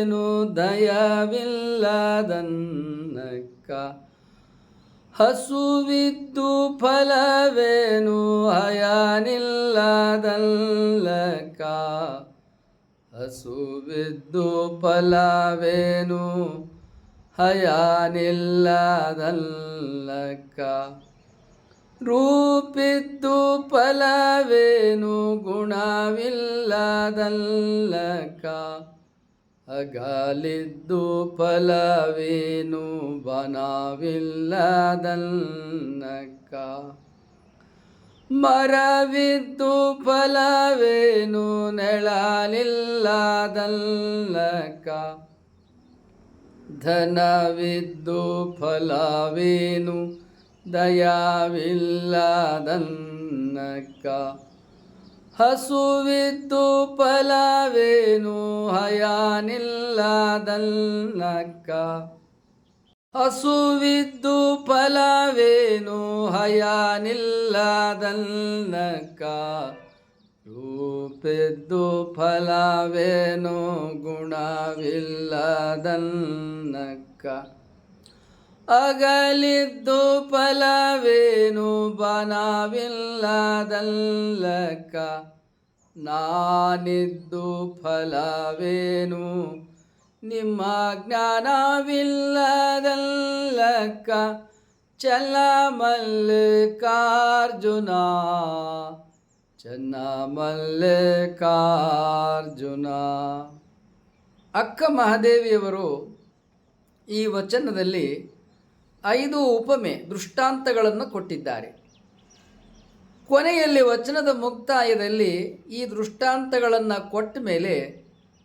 ಫಲವೇನು ದಯವಿಲ್ಲದನ್ನಕ್ಕ? ಹಸುವಿದ್ದು ಫಲವೇನು ಹಯನಿಲ್ಲದಲ್ಲಕ್ಕ? ಹಸುವಿದ್ದು ಫಲವೇನು ಹಯನಿಲ್ಲದಲ್ಲಕ್ಕ? ರೂಪಿದ್ದು ಫಲವೇನು ಗುಣವಿಲ್ಲದಲ್ಲಕ್ಕ? ಅಗಲಿದ್ದು ಫಲವೇನು? ಬನವಿಲ್ಲದನ್ನಕ್ಕ ಮರವಿದ್ದು ಫಲವೇನು? ನೆಳಲಿಲ್ಲದಲ್ಲಕ್ಕ ಧನವಿದ್ದು ಫಲವೇನು? ದಯವಿಲ್ಲದನ್ನಕ್ಕ ಹಸುವಿದ್ದು ಫಲವೇನು? ಹಯಾನಿಲ್ಲದಲ್ಲಕ್ಕ ಹಸುವಿದ್ದು ಫಲವೇನು? ಹಯಾನಿಲ್ಲದಲ್ಲಕ್ಕ ರೂಪಿದ್ದು ಫಲವೇನು? ಗುಣವಿಲ್ಲದನ್ನಕ್ಕ ಅಗಲಿದ್ದು ಫಲವೇನು? ಬನವಿಲ್ಲದಲ್ಲಕ್ಕ, ನಾನಿದ್ದು ಫಲವೇನು? ನಿಮ್ಮ ಜ್ಞಾನವಿಲ್ಲದಲ್ಲಕ್ಕ, ಚಲ್ಲ ಮಲ್ಲಿಕಾರ್ಜುನ, ಚನ್ನ ಮಲ್ಲಿಕಾರ್ಜುನ. ಅಕ್ಕ ಮಹಾದೇವಿಯವರು ಈ ವಚನದಲ್ಲಿ ಐದು ಉಪಮೆ ದೃಷ್ಟಾಂತಗಳನ್ನು ಕೊಟ್ಟಿದ್ದಾರೆ. ಕೊನೆಯಲ್ಲಿ ವಚನದ ಮುಕ್ತಾಯದಲ್ಲಿ ಈ ದೃಷ್ಟಾಂತಗಳನ್ನು ಕೊಟ್ಟ ಮೇಲೆ,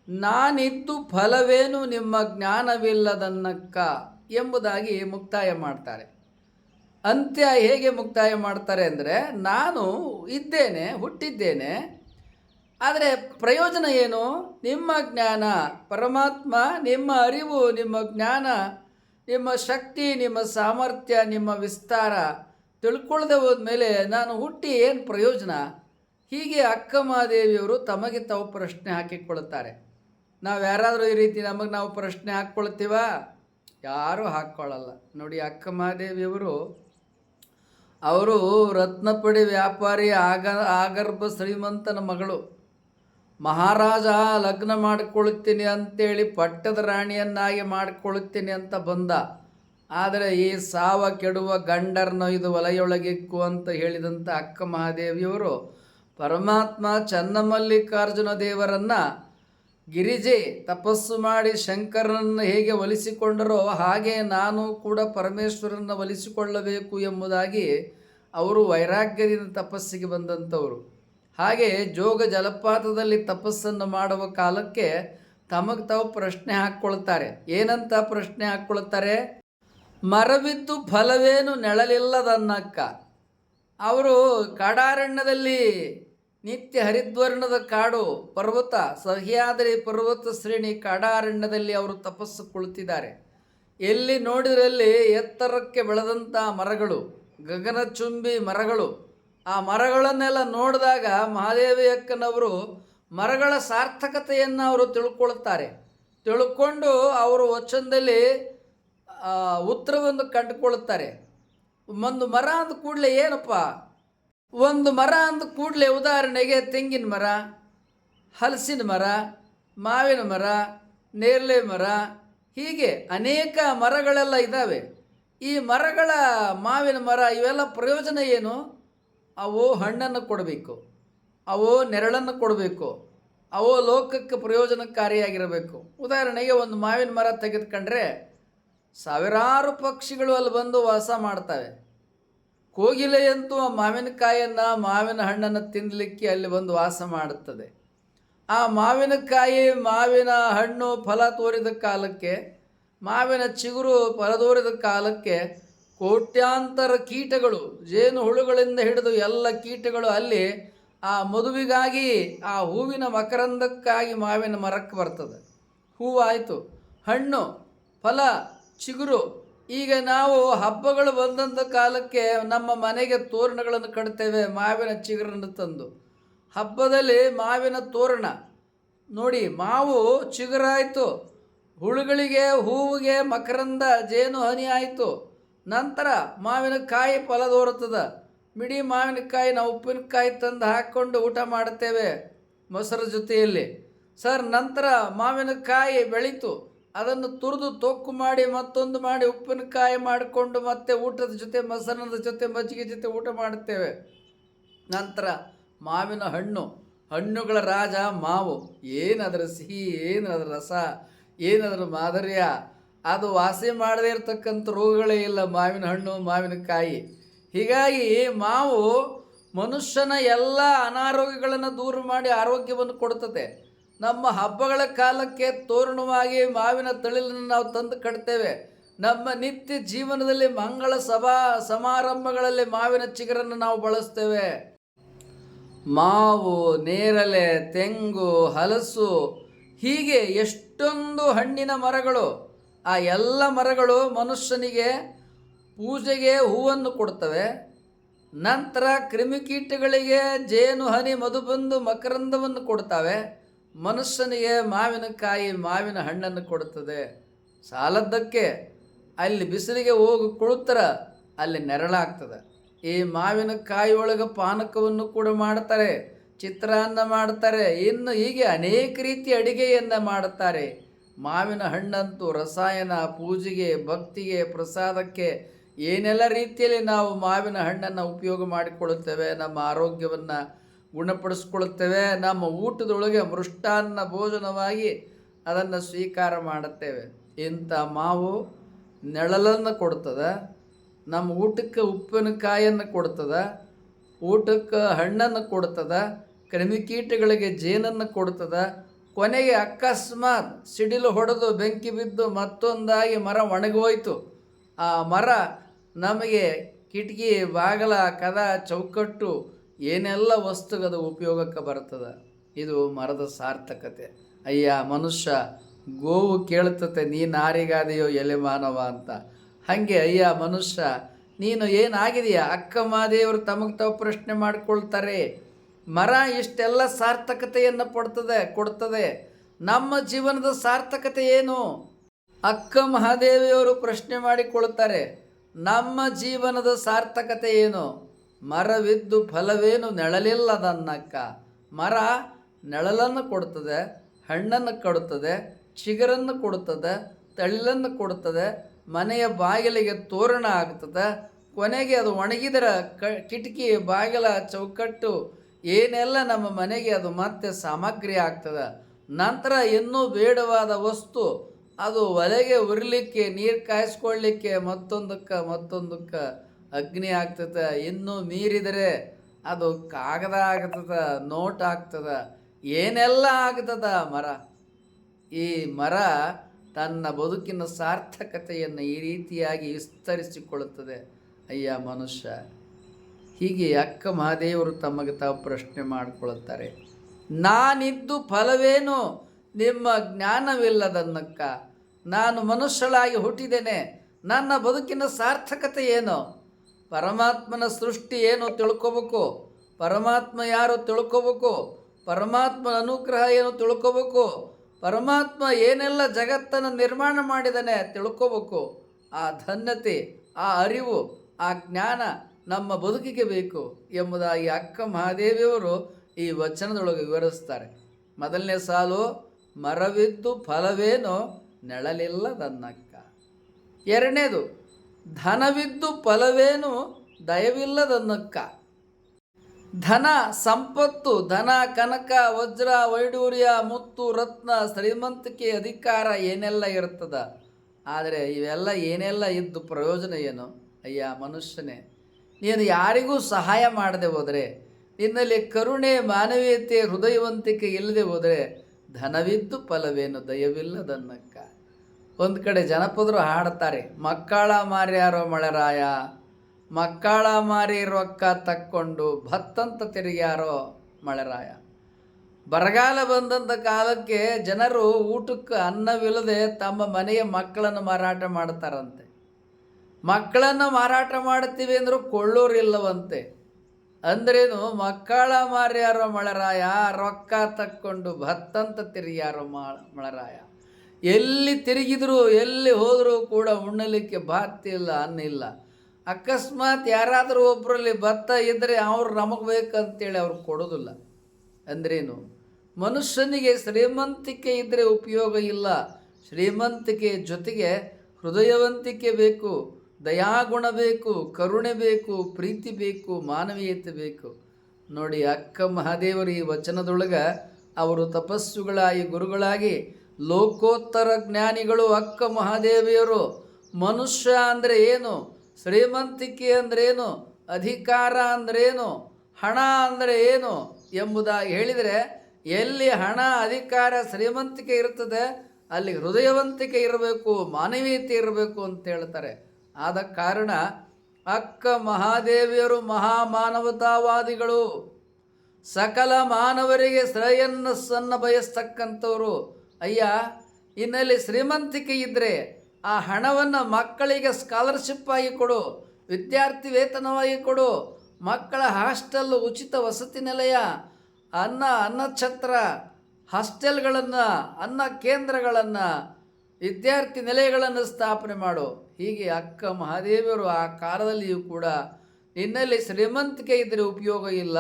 ನಾನಿದ್ದು ಫಲವೇನು ನಿಮ್ಮ ಜ್ಞಾನವಿಲ್ಲದನ್ನಕ್ಕ ಎಂಬುದಾಗಿ ಮುಕ್ತಾಯ ಮಾಡ್ತಾರೆ. ಅಂತ್ಯ ಹೇಗೆ ಮುಕ್ತಾಯ ಮಾಡ್ತಾರೆ ಅಂದರೆ, ನಾನು ಇದ್ದೇನೆ, ಹುಟ್ಟಿದ್ದೇನೆ, ಆದರೆ ಪ್ರಯೋಜನ ಏನು? ನಿಮ್ಮ ಜ್ಞಾನ, ಪರಮಾತ್ಮ, ನಿಮ್ಮ ಅರಿವು, ನಿಮ್ಮ ಜ್ಞಾನ ನಿಮ್ಮ ಶಕ್ತಿ, ನಿಮ್ಮ ಸಾಮರ್ಥ್ಯ, ನಿಮ್ಮ ವಿಸ್ತಾರ ತಿಳ್ಕೊಳ್ಳದೆ ಹೋದ್ಮೇಲೆ ನಾನು ಹುಟ್ಟಿ ಏನು ಪ್ರಯೋಜನ? ಹೀಗೆ ಅಕ್ಕಮಹಾದೇವಿಯವರು ತಮಗೆ ತಾವು ಪ್ರಶ್ನೆ ಹಾಕಿಕೊಳ್ಳುತ್ತಾರೆ. ನಾವು ಯಾರಾದರೂ ಈ ರೀತಿ ನಮಗೆ ನಾವು ಪ್ರಶ್ನೆ ಹಾಕ್ಕೊಳ್ತೀವ? ಯಾರೂ ಹಾಕ್ಕೊಳ್ಳಲ್ಲ ನೋಡಿ ಅಕ್ಕ ಮಹಾದೇವಿಯವರು ಅವರು ರತ್ನಪಡಿ ವ್ಯಾಪಾರಿ ಆಗ, ಆಗರ್ಭ ಶ್ರೀಮಂತನ ಮಗಳು. ಮಹಾರಾಜ, ಲಗ್ನ ಮಾಡಿಕೊಳ್ಳುತ್ತೀನಿ ಅಂತೇಳಿ ಪಟ್ಟದ ರಾಣಿಯನ್ನಾಗಿ ಮಾಡಿಕೊಳ್ಳುತ್ತೀನಿ ಅಂತ ಬಂದ. ಆದರೆ ಈ ಸಾವ ಕೆಡುವ ಗಂಡರ್ನ ಇದು ಒಲೆಯೊಳಗಿಕ್ಕು ಅಂತ ಹೇಳಿದಂಥ ಅಕ್ಕ ಮಹಾದೇವಿಯವರು, ಪರಮಾತ್ಮ ಚನ್ನಮಲ್ಲಿಕಾರ್ಜುನ ದೇವರನ್ನು ಗಿರಿಜೆ ತಪಸ್ಸು ಮಾಡಿ ಶಂಕರನನ್ನು ಹೇಗೆ ಒಲಿಸಿಕೊಂಡರೋ ಹಾಗೆ ನಾನು ಕೂಡ ಪರಮೇಶ್ವರನ್ನು ಒಲಿಸಿಕೊಳ್ಳಬೇಕು ಎಂಬುದಾಗಿ ಅವರು ವೈರಾಗ್ಯದಿಂದ ತಪಸ್ಸಿಗೆ ಬಂದಂಥವರು. ಹಾಗೆ ಜೋಗ ಜಲಪಾತದಲ್ಲಿ ತಪಸ್ಸನ್ನು ಮಾಡುವ ಕಾಲಕ್ಕೆ ತಮಗೆ ತಾವು ಪ್ರಶ್ನೆ ಹಾಕ್ಕೊಳ್ತಾರೆ. ಏನಂತ ಪ್ರಶ್ನೆ ಹಾಕ್ಕೊಳ್ತಾರೆ? ಮರವಿದ್ದು ಫಲವೇನು ನೆಳಲಿಲ್ಲದನ್ನಕ್ಕ. ಅವರು ಕಾಡಾರಣ್ಯದಲ್ಲಿ ನಿತ್ಯ ಹರಿದ್ವರ್ಣದ ಕಾಡು, ಪರ್ವತ, ಸಹ್ಯಾದ್ರಿ ಪರ್ವತ ಶ್ರೇಣಿ ಕಾಡಾರಣ್ಯದಲ್ಲಿ ಅವರು ತಪಸ್ಸು ಕುಳಿತಿದ್ದಾರೆ. ಎಲ್ಲಿ ನೋಡಿದರಲ್ಲಿ ಎತ್ತರಕ್ಕೆ ಬೆಳೆದಂಥ ಮರಗಳು, ಗಗನಚುಂಬಿ ಮರಗಳು ಆ ಮರಗಳನ್ನೆಲ್ಲ ನೋಡಿದಾಗ ಮಹಾದೇವಿ ಅಕ್ಕನವರು ಮರಗಳ ಸಾರ್ಥಕತೆಯನ್ನು ಅವರು ತಿಳ್ಕೊಳ್ತಾರೆ. ತಿಳ್ಕೊಂಡು ಅವರು ವಚನದಲ್ಲಿ ಉತ್ತರವನ್ನು ಕಂಡುಕೊಳ್ಳುತ್ತಾರೆ. ಒಂದು ಮರ ಅಂದ ಕೂಡಲೇ ಏನಪ್ಪ? ಒಂದು ಮರ ಅಂದ ಕೂಡಲೇ ಉದಾಹರಣೆಗೆ ತೆಂಗಿನ ಮರ, ಹಲಸಿನ ಮರ, ಮಾವಿನ ಮರ, ನೇರಳೆ ಮರ, ಹೀಗೆ ಅನೇಕ ಮರಗಳೆಲ್ಲ ಇದ್ದಾವೆ ಈ ಮರಗಳ ಮಾವಿನ ಮರ ಇವೆಲ್ಲ ಪ್ರಯೋಜನ ಏನು? ಅವು ಹಣ್ಣನ್ನು ಕೊಡಬೇಕು, ಅವು ನೆರಳನ್ನು ಕೊಡಬೇಕು, ಅವು ಲೋಕಕ್ಕೆ ಪ್ರಯೋಜನಕಾರಿಯಾಗಿರಬೇಕು. ಉದಾಹರಣೆಗೆ ಒಂದು ಮಾವಿನ ಮರ ತೆಗೆದುಕೊಂಡ್ರೆ ಸಾವಿರಾರು ಪಕ್ಷಿಗಳು ಅಲ್ಲಿ ಬಂದು ವಾಸ ಮಾಡ್ತವೆ. ಕೋಗಿಲೆಯಂತೂ ಆ ಮಾವಿನಕಾಯಿಯನ್ನು, ಮಾವಿನ ಹಣ್ಣನ್ನು ತಿನ್ನಲಿಕ್ಕೆ ಅಲ್ಲಿ ಬಂದು ವಾಸ ಮಾಡುತ್ತದೆ. ಆ ಮಾವಿನಕಾಯಿ, ಮಾವಿನ ಹಣ್ಣು ಫಲ ತೋರಿದ ಕಾಲಕ್ಕೆ, ಮಾವಿನ ಚಿಗುರು ಫಲ ತೋರಿದ ಕಾಲಕ್ಕೆ ಕೋಟ್ಯಾಂತರ ಕೀಟಗಳು, ಜೇನು ಹುಳುಗಳಿಂದ ಹಿಡಿದು ಎಲ್ಲ ಕೀಟಗಳು ಅಲ್ಲಿ ಆ ಮದುವಿಗಾಗಿ, ಆ ಹೂವಿನ ಮಕರಂದಕ್ಕಾಗಿ ಮಾವಿನ ಮರಕ್ಕೆ ಬರ್ತದೆ. ಹೂವಾಯಿತು, ಹಣ್ಣು, ಫಲ, ಚಿಗುರು. ಈಗ ನಾವು ಹಬ್ಬಗಳು ಬಂದಂಥ ಕಾಲಕ್ಕೆ ನಮ್ಮ ಮನೆಗೆ ತೋರಣಗಳನ್ನು ಕಟ್ತೇವೆ, ಮಾವಿನ ಚಿಗುರನ್ನು ತಂದು. ಹಬ್ಬದಲ್ಲಿ ಮಾವಿನ ತೋರಣ. ನೋಡಿ, ಮಾವು ಚಿಗುರಾಯಿತು, ಹುಳುಗಳಿಗೆ, ಹೂವಿಗೆ ಮಕರಂದ, ಜೇನು ಹನಿ ಆಯಿತು. ನಂತರ ಮಾವಿನಕಾಯಿ ಫಲ ದೋರುತ್ತದೆ ಮಿಡಿ ಮಾವಿನಕಾಯಿ ನಾವು ಉಪ್ಪಿನಕಾಯಿ ತಂದು ಹಾಕ್ಕೊಂಡು ಊಟ ಮಾಡುತ್ತೇವೆ ಮೊಸರ ಜೊತೆಯಲ್ಲಿ. ಸರ್, ನಂತರ ಮಾವಿನಕಾಯಿ ಬೆಳೀತು. ಅದನ್ನು ತುರಿದು ತೊಕ್ಕು ಮಾಡಿ ಮತ್ತೊಂದು ಮಾಡಿ ಉಪ್ಪಿನಕಾಯಿ ಮಾಡಿಕೊಂಡು ಮತ್ತೆ ಊಟದ ಜೊತೆ ಮೊಸರಿನದ ಜೊತೆ ಮಜ್ಜಿಗೆ ಜೊತೆ ಊಟ ಮಾಡುತ್ತೇವೆ. ನಂತರ ಮಾವಿನ ಹಣ್ಣು. ಹಣ್ಣುಗಳ ರಾಜ ಮಾವು. ಏನದರ ಸಿಹಿ, ಏನದರ ರಸ, ಏನದರ ಮಾಧುರ್ಯ ಅದು ವಾಸಿ ಮಾಡದೇ ಇರತಕ್ಕಂಥ ರೋಗಗಳೇ ಇಲ್ಲ ಮಾವಿನ ಹಣ್ಣು ಮಾವಿನಕಾಯಿ ಹೀಗಾಗಿ ಮಾವು ಮನುಷ್ಯನ ಎಲ್ಲ ಅನಾರೋಗ್ಯಗಳನ್ನು ದೂರ ಮಾಡಿ ಆರೋಗ್ಯವನ್ನು ಕೊಡ್ತದೆ ನಮ್ಮ ಹಬ್ಬಗಳ ಕಾಲಕ್ಕೆ ತೋರಣವಾಗಿ ಮಾವಿನ ತಳಿಲನ್ನು ನಾವು ತಂದು ಕಟ್ತೇವೆ. ನಮ್ಮ ನಿತ್ಯ ಜೀವನದಲ್ಲಿ ಮಂಗಳ ಸಭಾ ಸಮಾರಂಭಗಳಲ್ಲಿ ಮಾವಿನ ಚಿಗುರನ್ನು ನಾವು ಬಳಸ್ತೇವೆ. ಮಾವು, ನೇರಳೆ, ತೆಂಗು, ಹಲಸು ಹೀಗೆ ಎಷ್ಟೊಂದು ಹಣ್ಣಿನ ಮರಗಳು ಆ ಎಲ್ಲ ಮರಗಳು ಮನುಷ್ಯನಿಗೆ ಪೂಜೆಗೆ ಹೂವನ್ನು ಕೊಡ್ತವೆ. ನಂತರ ಕ್ರಿಮಿಕೀಟಗಳಿಗೆ ಜೇನು, ಹನಿ, ಮಧುಬಂದು, ಮಕರಂದವನ್ನು ಕೊಡ್ತವೆ. ಮನುಷ್ಯನಿಗೆ ಮಾವಿನಕಾಯಿ, ಮಾವಿನ ಹಣ್ಣನ್ನು ಕೊಡುತ್ತದೆ ಸಾಲದ್ದಕ್ಕೆ ಅಲ್ಲಿ ಬಿಸಿಲಿಗೆ ಹೋಗಿ ಕುಳಿತರ ಅಲ್ಲಿ ನೆರಳಾಗ್ತದೆ. ಈ ಮಾವಿನಕಾಯಿ ಒಳಗೆ ಪಾನಕವನ್ನು ಕೂಡ ಮಾಡ್ತಾರೆ, ಚಿತ್ರಾನ್ನ ಮಾಡ್ತಾರೆ, ಇನ್ನು ಹೀಗೆ ಅನೇಕ ರೀತಿ ಅಡುಗೆಯನ್ನು ಮಾಡುತ್ತಾರೆ ಮಾವಿನ ಹಣ್ಣಂತೂ ರಸಾಯನ, ಪೂಜೆಗೆ, ಭಕ್ತಿಗೆ, ಪ್ರಸಾದಕ್ಕೆ ಏನೆಲ್ಲ ರೀತಿಯಲ್ಲಿ ನಾವು ಮಾವಿನ ಹಣ್ಣನ್ನು ಉಪಯೋಗ ಮಾಡಿಕೊಳ್ಳುತ್ತೇವೆ, ನಮ್ಮ ಆರೋಗ್ಯವನ್ನು ಗುಣಪಡಿಸ್ಕೊಳ್ಳುತ್ತೇವೆ, ನಮ್ಮ ಊಟದೊಳಗೆ ಮೃಷ್ಟಾನ್ನ ಭೋಜನವಾಗಿ ಅದನ್ನು ಸ್ವೀಕಾರ ಮಾಡುತ್ತೇವೆ. ಇಂಥ ಮಾವು ನೆಳಲನ್ನು ಕೊಡ್ತದೆ, ನಮ್ಮ ಊಟಕ್ಕೆ ಉಪ್ಪಿನಕಾಯನ್ನು ಕೊಡ್ತದೆ, ಊಟಕ್ಕೆ ಹಣ್ಣನ್ನು ಕೊಡ್ತದೆ, ಕ್ರಿಮಿಕೀಟಗಳಿಗೆ ಜೇನನ್ನು ಕೊಡ್ತದೆ ಕೊನೆಗೆ ಅಕಸ್ಮಾತ್ ಸಿಡಿಲು ಹೊಡೆದು ಬೆಂಕಿ ಬಿದ್ದು ಮತ್ತೊಂದಾಗಿ ಮರ ಒಣಗೋಯ್ತು. ಆ ಮರ ನಮಗೆ ಕಿಟಕಿ, ಬಾಗಲ, ಕದ, ಚೌಕಟ್ಟು ಏನೆಲ್ಲ ವಸ್ತುಗದ ಉಪಯೋಗಕ್ಕೆ ಬರ್ತದೆ? ಇದು ಮರದ ಸಾರ್ಥಕತೆ. ಅಯ್ಯ, ಮನುಷ್ಯ ಗೋವು ಕೇಳ್ತತೆ ನೀ ನಾರಿಗಾದೆಯೋ ಎಲೆ ಮಾನವ ಅಂತ. ಹಾಗೆ, ಅಯ್ಯ, ಮನುಷ್ಯ, ನೀನು ಏನಾಗಿದೆಯಾ? ಅಕ್ಕ ಮಾದೇವರು ತಮಗೆ ತಾವು ಪ್ರಶ್ನೆ ಮಾಡಿಕೊಳ್ತಾರೆ. ಮರ ಇಷ್ಟೆಲ್ಲ ಸಾರ್ಥಕತೆಯನ್ನು ಪಡ್ತದೆ, ಕೊಡ್ತದೆ. ನಮ್ಮ ಜೀವನದ ಸಾರ್ಥಕತೆ ಏನು? ಅಕ್ಕ ಮಹಾದೇವಿಯವರು ಪ್ರಶ್ನೆ ಮಾಡಿಕೊಳ್ತಾರೆ ನಮ್ಮ ಜೀವನದ ಸಾರ್ಥಕತೆ ಏನು? ಮರವಿದ್ದು ಫಲವೇನು ನೆಳಲಿಲ್ಲ ನನ್ನಕ್ಕ. ಮರ ನೆಳಲನ್ನು ಕೊಡ್ತದೆ, ಹಣ್ಣನ್ನು ಕೊಡುತ್ತದೆ, ಚಿಗರನ್ನು ಕೊಡುತ್ತದೆ, ತಳಿಲನ್ನು ಕೊಡುತ್ತದೆ, ಮನೆಯ ಬಾಗಿಲಿಗೆ ತೋರಣ ಆಗ್ತದೆ, ಕೊನೆಗೆ ಅದು ಒಣಗಿದರ ಕ ಕಿಟಕಿ ಬಾಗಿಲ ಚೌಕಟ್ಟು ಏನೆಲ್ಲ ನಮ್ಮ ಮನೆಗೆ ಅದು ಮತ್ತೆ ಸಾಮಗ್ರಿ ಆಗ್ತದೆ? ನಂತರ ಇನ್ನೂ ಬೇಡವಾದ ವಸ್ತು, ಅದು ಒಲೆಗೆ ಉರಿಲಿಕ್ಕೆ, ನೀರು ಕಾಯಿಸ್ಕೊಳ್ಳಿಕ್ಕೆ ಮತ್ತೊಂದಕ್ಕೆ ಮತ್ತೊಂದಕ್ಕೆ ಅಗ್ನಿ ಆಗ್ತದೆ. ಇನ್ನೂ ಮೀರಿದರೆ ಅದು ಕಾಗದ ಆಗ್ತದ, ನೋಟ್ ಆಗ್ತದ. ಏನೆಲ್ಲ ಆಗ್ತದ ಮರ? ಈ ಮರ ತನ್ನ ಬದುಕಿನ ಸಾರ್ಥಕತೆಯನ್ನು ಈ ರೀತಿಯಾಗಿ ವಿಸ್ತರಿಸಿಕೊಳ್ಳುತ್ತದೆ. ಅಯ್ಯ ಮನುಷ್ಯ ಹೀಗೆ ಅಕ್ಕ ಮಹಾದೇವರು ತಮಗೆ ತಾವು ಪ್ರಶ್ನೆ ಮಾಡಿಕೊಳ್ಳುತ್ತಾರೆ. ನಾನಿದ್ದು ಫಲವೇನು? ನಿಮ್ಮ ಜ್ಞಾನವಿಲ್ಲದನ್ನಕ್ಕ. ನಾನು ಮನುಷ್ಯಳಾಗಿ ಹುಟ್ಟಿದ್ದೇನೆ. ನನ್ನ ಬದುಕಿನ ಸಾರ್ಥಕತೆ ಏನು? ಪರಮಾತ್ಮನ ಸೃಷ್ಟಿ ಏನು ತಿಳ್ಕೋಬೇಕು? ಪರಮಾತ್ಮ ಯಾರು ತಿಳ್ಕೋಬೇಕು? ಪರಮಾತ್ಮನ ಅನುಗ್ರಹ ಏನು ತಿಳ್ಕೋಬೇಕು? ಪರಮಾತ್ಮ ಏನೆಲ್ಲ ಜಗತ್ತನ್ನು ನಿರ್ಮಾಣ ಮಾಡಿದನೆ ತಿಳ್ಕೋಬೇಕು. ಆ ಧನ್ಯತೆ, ಆ ಅರಿವು, ಆ ಜ್ಞಾನ ನಮ್ಮ ಬದುಕಿಗೆ ಬೇಕು ಎಂಬುದಾಗಿ ಅಕ್ಕ ಮಹಾದೇವಿಯವರು ಈ ವಚನದೊಳಗೆ ವಿವರಿಸ್ತಾರೆ. ಮೊದಲನೇ ಸಾಲು, ಮರವಿದ್ದು ಫಲವೇನೋ? ನೆಳಲಿಲ್ಲದನ್ನಕ್ಕ ಎರಡನೇದು, ಧನವಿದ್ದು ಫಲವೇನು? ದಯವಿಲ್ಲದನ್ನಕ್ಕ ಧನ, ಸಂಪತ್ತು, ಧನ, ಕನಕ, ವಜ್ರ, ವೈಡೂರ್ಯ, ಮುತ್ತು, ರತ್ನ, ಶ್ರೀಮಂತಿಕೆ, ಅಧಿಕಾರ ಏನೆಲ್ಲ ಇರ್ತದ? ಆದರೆ ಇವೆಲ್ಲ ಏನೆಲ್ಲ ಇದ್ದು ಪ್ರಯೋಜನ ಏನು? ಅಯ್ಯ ಮನುಷ್ಯನೇ ನೀನು ಯಾರಿಗೂ ಸಹಾಯ ಮಾಡದೆ ಹೋದರೆ, ನಿನ್ನಲ್ಲಿ ಕರುಣೆ, ಮಾನವೀಯತೆ, ಹೃದಯವಂತಿಕೆ ಇಲ್ಲದೆ ಹೋದರೆ ಧನವಿದ್ದು ಫಲವೇನು? ದಯವಿಲ್ಲದನ್ನಕ್ಕ ಒಂದು ಕಡೆ ಜನಪದರು ಹಾಡ್ತಾರೆ, ಮಕ್ಕಳ ಮಾರ್ಯಾರೋ ಮಳೆರಾಯ, ಮಕ್ಕಳ ಮಾರಿ ರೊಕ್ಕ ತಕ್ಕೊಂಡು ಭತ್ತಂತ ತಿರುಗ್ಯಾರೋ ಮಳೆರಾಯ. ಬರಗಾಲ ಬಂದಂಥ ಕಾಲಕ್ಕೆ ಜನರು ಊಟಕ್ಕೆ ಅನ್ನವಿಲ್ಲದೆ ತಮ್ಮ ಮನೆಯ ಮಕ್ಕಳನ್ನು ಮಾರಾಟ ಮಾಡ್ತಾರಂತೆ. ಮಕ್ಕಳನ್ನು ಮಾರಾಟ ಮಾಡ್ತೀವಿ ಅಂದರೂ ಕೊಳ್ಳೋರಿಲ್ಲವಂತೆ. ಅಂದ್ರೇನು, ಮಕ್ಕಳ ಮಾರ್ಯಾರೋ ಮಳರಾಯ, ರೊಕ್ಕ ತಕ್ಕೊಂಡು ಭತ್ತಂತ ತಿರುಗ್ಯಾರೋ ಮಾಳ, ಮಳರಾಯ. ಎಲ್ಲಿ ತಿರುಗಿದ್ರು, ಎಲ್ಲಿ ಹೋದರೂ ಕೂಡ ಉಣ್ಣಲಿಕ್ಕೆ ಭಾತಿ ಇಲ್ಲ ಅನ್ನಿಲ್ಲ ಅಕಸ್ಮಾತ್ ಯಾರಾದರೂ ಒಬ್ಬರಲ್ಲಿ ಭತ್ತ ಇದ್ದರೆ ಅವ್ರು ನಮಗೆ ಬೇಕಂತೇಳಿ ಅವ್ರು ಕೊಡೋದಿಲ್ಲ. ಅಂದ್ರೇನು, ಮನುಷ್ಯನಿಗೆ ಶ್ರೀಮಂತಿಕೆ ಇದ್ದರೆ ಉಪಯೋಗ ಇಲ್ಲ. ಶ್ರೀಮಂತಿಕೆ ಜೊತೆಗೆ ಹೃದಯವಂತಿಕೆ ಬೇಕು. ದಯಾಗುಣ ಬೇಕು, ಕರುಣೆ ಬೇಕು, ಪ್ರೀತಿ ಬೇಕು, ಮಾನವೀಯತೆ ಬೇಕು. ನೋಡಿ ಅಕ್ಕ ಮಹಾದೇವರು ಈ ವಚನದೊಳಗೆ ಅವರು ತಪಸ್ಸುಗಳಾಗಿ, ಗುರುಗಳಾಗಿ, ಲೋಕೋತ್ತರ ಜ್ಞಾನಿಗಳು ಅಕ್ಕ ಮಹಾದೇವಿಯರು. ಮನುಷ್ಯ ಅಂದರೆ ಏನು? ಶ್ರೀಮಂತಿಕೆ ಅಂದ್ರೇನು ಅಧಿಕಾರ ಅಂದ್ರೇನು ಹಣ ಅಂದರೆ ಏನು? ಎಂಬುದಾಗಿ ಹೇಳಿದರೆ ಎಲ್ಲಿ ಹಣ, ಅಧಿಕಾರ, ಶ್ರೀಮಂತಿಕೆ ಇರ್ತದೆ, ಅಲ್ಲಿ ಹೃದಯವಂತಿಕೆ ಇರಬೇಕು, ಮಾನವೀಯತೆ ಇರಬೇಕು ಅಂತ ಹೇಳ್ತಾರೆ. ಆದ ಕಾರಣ ಅಕ್ಕ ಮಹಾದೇವಿಯರು ಮಹಾಮಾನವತಾವಾದಿಗಳು ಸಕಲ ಮಾನವರಿಗೆ ಶ್ರೇಯನ್ನ ಸನ್ನ ಬಯಸ್ತಕ್ಕಂಥವರು. ಅಯ್ಯ, ಇನ್ನಲ್ಲಿ ಶ್ರೀಮಂತಿಕೆ ಇದ್ದರೆ ಆ ಹಣವನ್ನು ಮಕ್ಕಳಿಗೆ ಸ್ಕಾಲರ್ಶಿಪ್ ಆಗಿ ಕೊಡು, ವಿದ್ಯಾರ್ಥಿ ವೇತನವಾಗಿ ಕೊಡು, ಮಕ್ಕಳ ಹಾಸ್ಟೆಲ್ ಉಚಿತ ವಸತಿ ನಿಲಯ, ಅನ್ನ ಅನ್ನಛತ್ರ, ಹಾಸ್ಟೆಲ್ಗಳನ್ನು, ಅನ್ನ ಕೇಂದ್ರಗಳನ್ನು, ವಿದ್ಯಾರ್ಥಿ ನಿಲಯಗಳನ್ನು ಸ್ಥಾಪನೆ ಮಾಡು. ಹೀಗೆ ಅಕ್ಕ ಮಹಾದೇವಿಯರು ಆ ಕಾಲದಲ್ಲಿಯೂ ಕೂಡ ನಿನ್ನಲ್ಲಿ ಶ್ರೀಮಂತಿಕೆ ಇದ್ದರೆ ಉಪಯೋಗ ಇಲ್ಲ.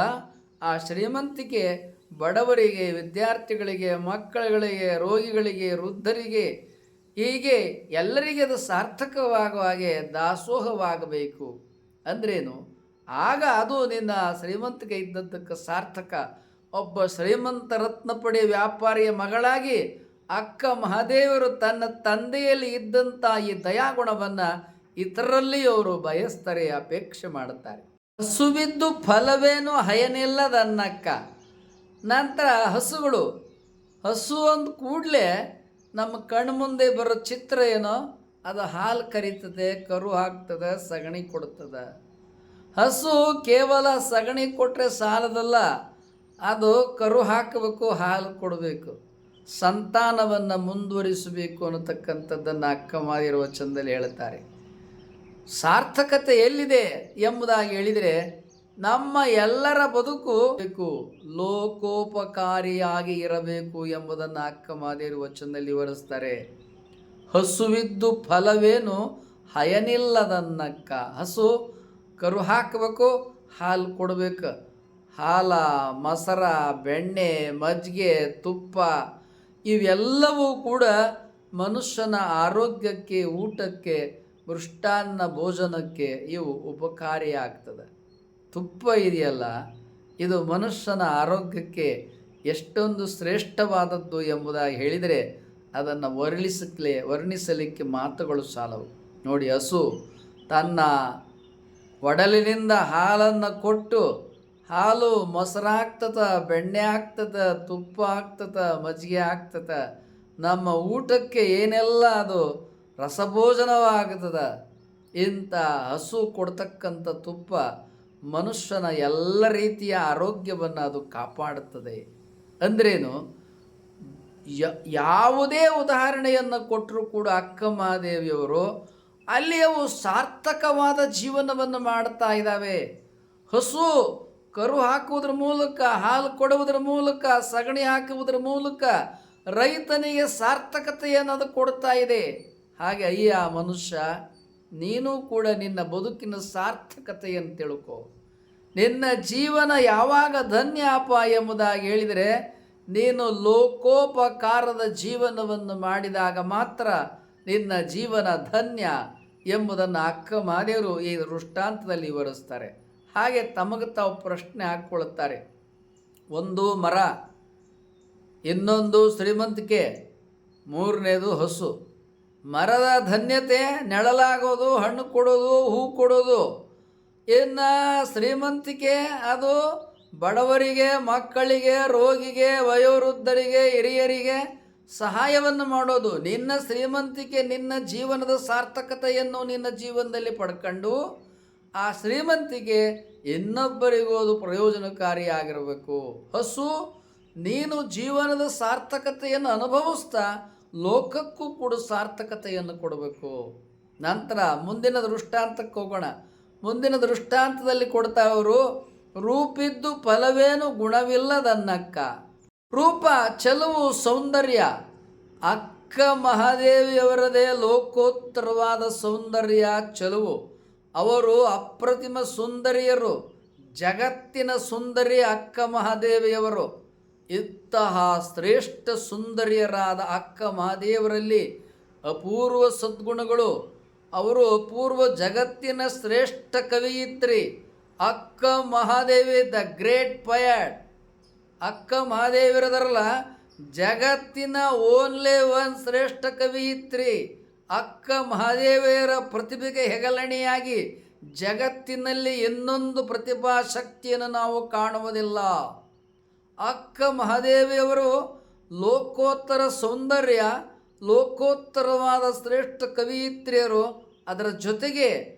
ಆ ಶ್ರೀಮಂತಿಕೆ ಬಡವರಿಗೆ, ವಿದ್ಯಾರ್ಥಿಗಳಿಗೆ, ಮಕ್ಕಳುಗಳಿಗೆ, ರೋಗಿಗಳಿಗೆ, ವೃದ್ಧರಿಗೆ ಹೀಗೆ ಎಲ್ಲರಿಗೆ ಅದು ಸಾರ್ಥಕವಾಗುವ ಹಾಗೆ ದಾಸೋಹವಾಗಬೇಕು. ಅಂದ್ರೇನು? ಆಗ ಅದು ನಿನ್ನ ಶ್ರೀಮಂತಿಕೆ ಇದ್ದದ್ದಕ್ಕೆ ಸಾರ್ಥಕ. ಒಬ್ಬ ಶ್ರೀಮಂತ ರತ್ನಪಡೆ ವ್ಯಾಪಾರಿಯ ಮಗಳಾಗಿ ಅಕ್ಕ ಮಹಾದೇವರು ತನ್ನ ತಂದೆಯಲ್ಲಿ ಇದ್ದಂಥ ಈ ದಯಾಗುಣವನ್ನು ಇತರರಲ್ಲಿ ಅವರು ಬಯಸ್ತಾರೆ ಅಪೇಕ್ಷೆ ಮಾಡುತ್ತಾರೆ. ಹಸುವಿದ್ದು ಫಲವೇನು ಹಯನಿಲ್ಲದನ್ನಕ್ಕ. ನಂತರ ಹಸುಗಳು, ಹಸು ಒಂದು ಕೂಡಲೇ ನಮ್ಮ ಕಣ್ಣು ಮುಂದೆ ಬರೋ ಚಿತ್ರ ಏನೋ, ಅದು ಹಾಲು ಕರಿತದೆ, ಕರು ಹಾಕ್ತದೆ, ಸಗಣಿ ಕೊಡ್ತದೆ. ಹಸು ಕೇವಲ ಸಗಣಿ ಕೊಟ್ಟರೆ ಸಾಲದಲ್ಲ, ಅದು ಕರು ಹಾಕಬೇಕು, ಹಾಲು ಕೊಡಬೇಕು. ಸಂತಾನವನ್ನು ಮುಂದುವರಿಸಬೇಕು ಅನ್ನತಕ್ಕಂಥದ್ದನ್ನು ಅಕ್ಕ ಚಂದಲ್ಲಿ ಹೇಳುತ್ತಾರೆ ಸಾರ್ಥಕತೆ ಎಲ್ಲಿದೆ ಎಂಬುದಾಗಿ ಹೇಳಿದರೆ, ನಮ್ಮ ಎಲ್ಲರ ಬದುಕು ಬೇಕು, ಲೋಕೋಪಕಾರಿಯಾಗಿ ಇರಬೇಕು ಎಂಬುದನ್ನು ಅಕ್ಕ ಮಾದೇರು ವಚನದಲ್ಲಿ ವಿವರಿಸ್ತಾರೆ. ಹಸುವಿದ್ದು ಫಲವೇನು? ಹಯನಿಲ್ಲದನ್ನಕ್ಕ. ಹಸು ಕರು ಹಾಕಬೇಕು, ಹಾಲು ಕೊಡಬೇಕು. ಹಾಲ, ಮೊಸರ, ಬೆಣ್ಣೆ, ಮಜ್ಜಿಗೆ, ತುಪ್ಪ ಇವೆಲ್ಲವೂ ಕೂಡ ಮನುಷ್ಯನ ಆರೋಗ್ಯಕ್ಕೆ, ಊಟಕ್ಕೆ, ಮೃಷ್ಟಾನ್ನ ಭೋಜನಕ್ಕೆ ಇವು ಉಪಕಾರಿಯಾಗ್ತದೆ. ತುಪ್ಪ ಇದೆಯಲ್ಲ, ಇದು ಮನುಷ್ಯನ ಆರೋಗ್ಯಕ್ಕೆ ಎಷ್ಟೊಂದು ಶ್ರೇಷ್ಠವಾದದ್ದು ಎಂಬುದಾಗಿ ಹೇಳಿದರೆ ಅದನ್ನು ವರ್ಣಿಸಲೇ ವರ್ಣಿಸಲಿಕ್ಕೆ ಮಾತುಗಳು ಸಾಲವು. ನೋಡಿ, ಹಸು ತನ್ನ ಒಡಲಿನಿಂದ ಹಾಲನ್ನು ಕೊಟ್ಟು ಹಾಲು ಮೊಸರಾಗ್ತದ ಬೆಣ್ಣೆ ಆಗ್ತದ, ತುಪ್ಪ ಆಗ್ತದ, ಮಜ್ಜಿಗೆ ಆಗ್ತದ. ನಮ್ಮ ಊಟಕ್ಕೆ ಏನೆಲ್ಲ ಅದು ರಸಭೋಜನವಾಗ್ತದ. ಇಂಥ ಹಸು ಕೊಡ್ತಕ್ಕಂಥ ತುಪ್ಪ ಮನುಷ್ಯನ ಎಲ್ಲ ರೀತಿಯ ಆರೋಗ್ಯವನ್ನು ಅದು ಕಾಪಾಡುತ್ತದೆ. ಅಂದ್ರೇನು ಯಾವುದೇ ಉದಾಹರಣೆಯನ್ನು ಕೊಟ್ಟರೂ ಕೂಡ ಅಕ್ಕ ಮಹಾದೇವಿಯವರು ಅಲ್ಲಿ ಅವು ಸಾರ್ಥಕವಾದ ಜೀವನವನ್ನು ಮಾಡ್ತಾ ಇದ್ದಾವೆ. ಹಸು ಕರು ಹಾಕುವುದರ ಮೂಲಕ, ಹಾಲು ಕೊಡುವುದರ ಮೂಲಕ, ಸಗಣಿ ಹಾಕುವುದರ ಮೂಲಕ ರೈತನಿಗೆ ಸಾರ್ಥಕತೆಯನ್ನು ಅದು ಕೊಡ್ತಾ ಇದೆ. ಹಾಗೆ, ಅಯ್ಯ ಮನುಷ್ಯ, ನೀನು ಕೂಡ ನಿನ್ನ ಬದುಕಿನ ಸಾರ್ಥಕತೆಯನ್ನು ತಿಳ್ಕೊ. ನಿನ್ನ ಜೀವನ ಯಾವಾಗ ಧನ್ಯ ಅಪ ಎಂಬುದಾಗಿ ಹೇಳಿದರೆ, ನೀನು ಲೋಕೋಪಕಾರದ ಜೀವನವನ್ನು ಮಾಡಿದಾಗ ಮಾತ್ರ ನಿನ್ನ ಜೀವನ ಧನ್ಯ ಎಂಬುದನ್ನು ಅಕ್ಕ ಮಾದೇವರು ಈ ದೃಷ್ಟಾಂತದಲ್ಲಿ ವಿವರಿಸ್ತಾರೆ. ಹಾಗೆ ತಮಗೆ ತಾವು ಪ್ರಶ್ನೆ ಹಾಕ್ಕೊಳ್ಳುತ್ತಾರೆ. ಒಂದು ಮರ, ಇನ್ನೊಂದು ಶ್ರೀಮಂತಿಕೆ, ಮೂರನೇದು ಹಸು. ಮರದ ಧನ್ಯತೆ ನೆಳಲಾಗೋದು, ಹಣ್ಣು ಕೊಡೋದು, ಹೂ ಕೊಡೋದು. ಇನ್ನು ಶ್ರೀಮಂತಿಕೆ ಅದು ಬಡವರಿಗೆ, ಮಕ್ಕಳಿಗೆ, ರೋಗಿಗೆ, ವಯೋವೃದ್ಧರಿಗೆ, ಹಿರಿಯರಿಗೆ ಸಹಾಯವನ್ನು ಮಾಡೋದು. ನಿನ್ನ ಶ್ರೀಮಂತಿಕೆ ನಿನ್ನ ಜೀವನದ ಸಾರ್ಥಕತೆಯನ್ನು ನಿನ್ನ ಜೀವನದಲ್ಲಿ ಪಡ್ಕೊಂಡು ಆ ಶ್ರೀಮಂತಿಗೆ ಇನ್ನೊಬ್ಬರಿಗೂ ಅದು ಪ್ರಯೋಜನಕಾರಿಯಾಗಿರಬೇಕು. ಹಸು, ನೀನು ಜೀವನದ ಸಾರ್ಥಕತೆಯನ್ನು ಅನುಭವಿಸ್ತಾ ಲೋಕಕ್ಕೂ ಕೂಡ ಸಾರ್ಥಕತೆಯನ್ನು ಕೊಡಬೇಕು. ನಂತರ ಮುಂದಿನ ದೃಷ್ಟಾಂತಕ್ಕೆ ಹೋಗೋಣ. ಮುಂದಿನ ದೃಷ್ಟಾಂತದಲ್ಲಿ ಕೊಡ್ತಾ ಅವರು ರೂಪಿದ್ದು ಫಲವೇನು ಗುಣವಿಲ್ಲದನ್ನಕ್ಕ. ರೂಪ, ಚೆಲುವು, ಸೌಂದರ್ಯ. ಅಕ್ಕ ಮಹಾದೇವಿಯವರದೇ ಲೋಕೋತ್ತರವಾದ ಸೌಂದರ್ಯ, ಚೆಲುವು. ಅವರು ಅಪ್ರತಿಮ ಸುಂದರಿಯರು, ಜಗತ್ತಿನ ಸುಂದರಿ ಅಕ್ಕ ಮಹಾದೇವಿಯವರು. ಇಂತಹ ಶ್ರೇಷ್ಠ ಸುಂದರಿಯರಾದ ಅಕ್ಕ ಮಹಾದೇವರಲ್ಲಿ ಅಪೂರ್ವ ಸದ್ಗುಣಗಳು. ಅವರು ಅಪೂರ್ವ ಜಗತ್ತಿನ ಶ್ರೇಷ್ಠ ಕವಿಯಿತ್ರಿ ಅಕ್ಕ ಮಹಾದೇವಿ ದ ಗ್ರೇಟ್ ಪಯಟ್. ಅಕ್ಕ ಮಹಾದೇವಿರದರಲ್ಲ, ಜಗತ್ತಿನ ಓನ್ಲಿ ಒನ್ ಶ್ರೇಷ್ಠ ಕವಿಯಿತ್ರಿ ಅಕ್ಕ ಮಹಾದೇವಿಯರ ಪ್ರತಿಭೆಗೆ ಹೆಗಲಣಿಯಾಗಿ ಜಗತ್ತಿನಲ್ಲಿ ಇನ್ನೊಂದು ಪ್ರತಿಭಾ ಶಕ್ತಿಯನ್ನು ನಾವು ಕಾಣುವುದಿಲ್ಲ. ಅಕ್ಕ ಮಹಾದೇವಿಯವರು ಲೋಕೋತ್ತರ ಸೌಂದರ್ಯ, ಲೋಕೋತ್ತರವಾದ ಶ್ರೇಷ್ಠ ಕವಿಯಿತ್ರಿಯರು. ಅದರ ಜೊತೆಗೆ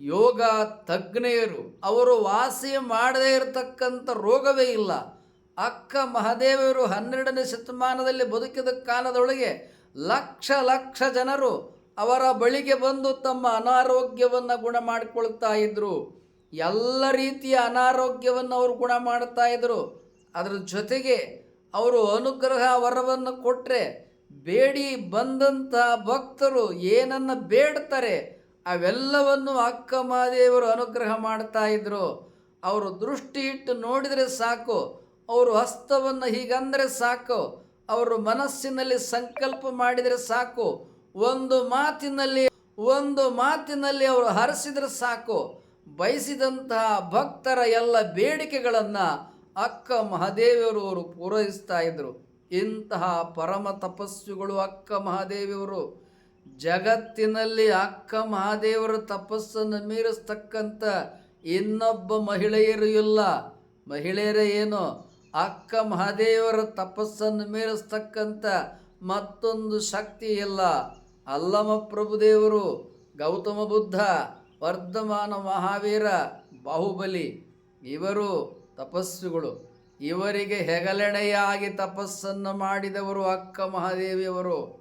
ಯೋಗ ತಜ್ಞೆಯರು. ಅವರು ವಾಸಿ ಮಾಡದೇ ಇರತಕ್ಕಂಥ ರೋಗವೇ ಇಲ್ಲ. ಅಕ್ಕ ಮಹಾದೇವಿಯವರು ಹನ್ನೆರಡನೇ ಶತಮಾನದಲ್ಲಿ ಬದುಕಿದ ಕಾಲದೊಳಗೆ ಲಕ್ಷ ಲಕ್ಷ ಜನರು ಅವರ ಬಳಿಗೆ ಬಂದು ತಮ್ಮ ಅನಾರೋಗ್ಯವನ್ನು ಗುಣ ಮಾಡಿಕೊಳ್ತಾ ಇದ್ದರು ಎಲ್ಲ ರೀತಿಯ ಅನಾರೋಗ್ಯವನ್ನು ಅವರು ಗುಣ ಮಾಡ್ತಾ ಇದ್ದರು ಅದರ ಜೊತೆಗೆ ಅವರು ಅನುಗ್ರಹ ವರವನ್ನು ಕೊಟ್ಟರೆ ಬೇಡಿ ಬಂದಂಥ ಭಕ್ತರು ಏನನ್ನು ಬೇಡ್ತಾರೆ ಅವೆಲ್ಲವನ್ನು ಅಕ್ಕ ಮಹಾದೇವರು ಅನುಗ್ರಹ ಮಾಡ್ತಾ ಇದ್ದರು ಅವರು ದೃಷ್ಟಿ ಇಟ್ಟು ನೋಡಿದರೆ ಸಾಕು. ಅವರು ಹಸ್ತವನ್ನು ಹೀಗಂದರೆ ಸಾಕು. ಅವರು ಮನಸ್ಸಿನಲ್ಲಿ ಸಂಕಲ್ಪ ಮಾಡಿದರೆ ಸಾಕು. ಒಂದು ಮಾತಿನಲ್ಲಿ ಒಂದು ಮಾತಿನಲ್ಲಿ ಅವರು ಹರಿಸಿದರೆ ಸಾಕು. ಬಯಸಿದಂತಹ ಭಕ್ತರ ಎಲ್ಲ ಬೇಡಿಕೆಗಳನ್ನು ಅಕ್ಕ ಮಹಾದೇವಿಯವರು ಅವರು ಪೂರೈಸ್ತಾ ಇದ್ದರು ಇಂತಹ ಪರಮ ತಪಸ್ಸುಗಳು ಅಕ್ಕ ಮಹಾದೇವಿಯವರು. ಜಗತ್ತಿನಲ್ಲಿ ಅಕ್ಕ ಮಹಾದೇವರ ತಪಸ್ಸನ್ನು ಮೀರಿಸ್ತಕ್ಕಂಥ ಇನ್ನೊಬ್ಬ ಮಹಿಳೆಯರು ಇಲ್ಲ. ಮಹಿಳೆಯರೇ ಏನು? ಅಕ್ಕ ಮಹಾದೇವರ ತಪಸ್ಸನ್ನು ಮೀರಿಸ್ತಕ್ಕಂಥ ಮತ್ತೊಂದು ಶಕ್ತಿ ಇಲ್ಲ. ಅಲ್ಲಮ ಪ್ರಭುದೇವರು ಗೌತಮ ಬುದ್ಧ, ವರ್ಧಮಾನ ಮಹಾವೀರ, ಬಾಹುಬಲಿ, ಇವರು ತಪಸ್ಸುಗಳು. ಇವರಿಗೆ ಹೆಗಲೆಣೆಯಾಗಿ ತಪಸ್ಸನ್ನು ಮಾಡಿದವರು ಅಕ್ಕ ಮಹಾದೇವಿಯವರು.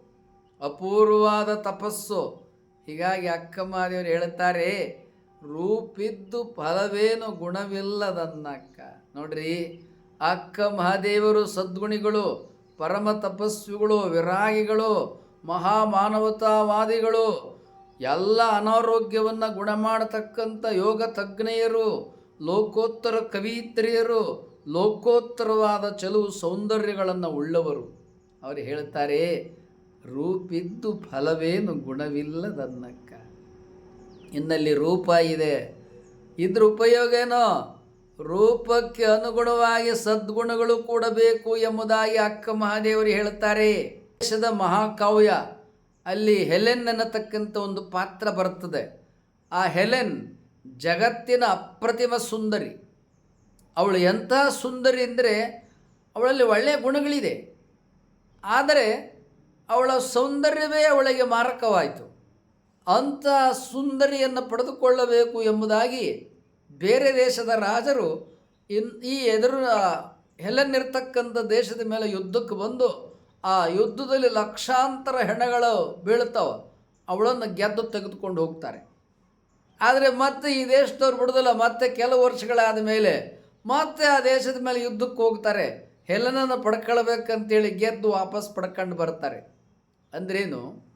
ಅಪೂರ್ವವಾದ ತಪಸ್ಸು. ಹೀಗಾಗಿ ಅಕ್ಕ ಮಹಾದೇವರು ಹೇಳ್ತಾರೆ, ರೂಪಿದ್ದು ಫಲವೇನು ಗುಣವಿಲ್ಲದನ್ನಕ್ಕ. ನೋಡ್ರಿ ಅಕ್ಕ ಮಹಾದೇವರು ಸದ್ಗುಣಿಗಳು, ಪರಮ ತಪಸ್ವಿಗಳು, ವಿರಾಗಿಗಳು, ಮಹಾಮಾನವತಾವಾದಿಗಳು, ಎಲ್ಲ ಅನಾರೋಗ್ಯವನ್ನು ಗುಣ ಮಾಡತಕ್ಕಂಥ ಯೋಗ ತಜ್ಞೆಯರು, ಲೋಕೋತ್ತರ ಕವಿತ್ರಿಯರು, ಲೋಕೋತ್ತರವಾದ ಚೆಲುವು ಸೌಂದರ್ಯಗಳನ್ನು ಉಳ್ಳವರು. ಅವರು ಹೇಳ್ತಾರೆ, ರೂಪಿದ್ದು ಫಲವೇನು ಗುಣವಿಲ್ಲದನ್ನಕ್ಕ. ಇನ್ನಲ್ಲಿ ರೂಪ ಇದೆ. ಇದ್ರ ಉಪಯೋಗ ಏನೋ? ರೂಪಕ್ಕೆ ಅನುಗುಣವಾಗಿ ಸದ್ಗುಣಗಳು ಕೂಡ ಬೇಕು ಎಂಬುದಾಗಿ ಅಕ್ಕ ಮಹಾದೇವರು ಹೇಳುತ್ತಾರೆ. ದೇಶದ ಮಹಾಕಾವ್ಯ, ಅಲ್ಲಿ ಹೆಲೆನ್ ಅನ್ನತಕ್ಕಂಥ ಒಂದು ಪಾತ್ರ ಬರುತ್ತದೆ. ಆ ಹೆಲೆನ್ ಜಗತ್ತಿನ ಅಪ್ರತಿಮ ಸುಂದರಿ. ಅವಳು ಎಂಥ ಸುಂದರಿ ಅಂದರೆ ಅವಳಲ್ಲಿ ಒಳ್ಳೆಯ ಗುಣಗಳಿದೆ. ಆದರೆ ಅವಳ ಸೌಂದರ್ಯವೇ ಅವಳಿಗೆ ಮಾರಕವಾಯಿತು. ಅಂಥ ಸುಂದರಿಯನ್ನು ಪಡೆದುಕೊಳ್ಳಬೇಕು ಎಂಬುದಾಗಿ ಬೇರೆ ದೇಶದ ರಾಜರು ಇನ್ ಈ ಎದುರು ಹೆಲನಿರ್ತಕ್ಕಂಥ ದೇಶದ ಮೇಲೆ ಯುದ್ಧಕ್ಕೆ ಬಂದು ಆ ಯುದ್ಧದಲ್ಲಿ ಲಕ್ಷಾಂತರ ಹೆಣಗಳು ಬೀಳ್ತಾವೆ ಅವಳನ್ನು ಗೆದ್ದು ತೆಗೆದುಕೊಂಡು ಹೋಗ್ತಾರೆ. ಆದರೆ ಮತ್ತೆ ಈ ದೇಶದವ್ರು ಬಿಡೋದಿಲ್ಲ. ಮತ್ತೆ ಕೆಲವು ವರ್ಷಗಳಾದ ಮೇಲೆ ಮತ್ತೆ ಆ ದೇಶದ ಮೇಲೆ ಯುದ್ಧಕ್ಕೆ ಹೋಗ್ತಾರೆ. ಹೆಲನನ್ನು ಪಡ್ಕೊಳ್ಬೇಕಂತೇಳಿ ಗೆದ್ದು ವಾಪಸ್ ಪಡ್ಕೊಂಡು ಬರ್ತಾರೆ. ಅಂದ್ರೇನು?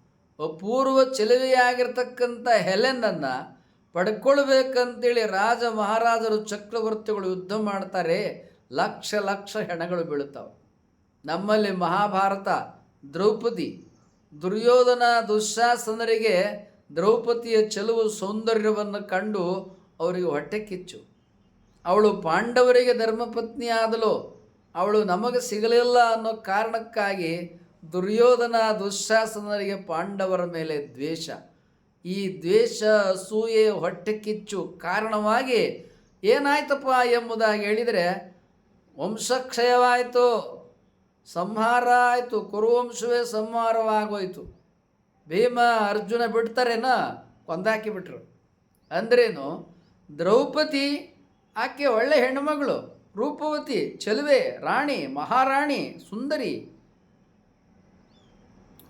ಅಪೂರ್ವ ಚೆಲುವೆಯಾಗಿರ್ತಕ್ಕಂಥ ಹೆಲೆನನ್ನು ಪಡ್ಕೊಳ್ಬೇಕಂತೇಳಿ ರಾಜ ಮಹಾರಾಜರು ಚಕ್ರವರ್ತಿಗಳು ಯುದ್ಧ ಮಾಡ್ತಾರೆ, ಲಕ್ಷ ಲಕ್ಷ ಹೆಣಗಳು ಬೀಳುತ್ತವೆ. ನಮ್ಮಲ್ಲಿ ಮಹಾಭಾರತ, ದ್ರೌಪದಿ, ದುರ್ಯೋಧನ ದುಶ್ಯಾಸನರಿಗೆ ದ್ರೌಪದಿಯ ಚೆಲುವು ಸೌಂದರ್ಯವನ್ನು ಕಂಡು ಅವರಿಗೆ ಹೊಟ್ಟೆ ಕಿಚ್ಚು. ಅವಳು ಪಾಂಡವರಿಗೆ ಧರ್ಮಪತ್ನಿ ಆದಳು ಅವಳು ನಮಗೆ ಸಿಗಲಿಲ್ಲ ಅನ್ನೋ ಕಾರಣಕ್ಕಾಗಿ ದುರ್ಯೋಧನ ದುಶ್ಯಾಸನರಿಗೆ ಪಾಂಡವರ ಮೇಲೆ ದ್ವೇಷ. ಈ ದ್ವೇಷ ಅಸೂಯೆ ಹೊಟ್ಟೆ ಕಿಚ್ಚು ಕಾರಣವಾಗಿ ಏನಾಯ್ತಪ್ಪ ಎಂಬುದಾಗಿ ಹೇಳಿದರೆ, ವಂಶಕ್ಷಯವಾಯಿತು, ಸಂಹಾರ ಆಯಿತು, ಕುರುವಂಶವೇ ಸಂಹಾರವಾಗೋಯಿತು. ಭೀಮ ಅರ್ಜುನ ಬಿಡ್ತಾರೇನ? ಒಂದಾಕಿ ಬಿಟ್ರು. ಅಂದ್ರೇನು? ದ್ರೌಪದಿ ಆಕೆ ಒಳ್ಳೆ ಹೆಣ್ಣುಮಗಳು, ರೂಪವತಿ, ಚೆಲುವೆ, ರಾಣಿ, ಮಹಾರಾಣಿ, ಸುಂದರಿ.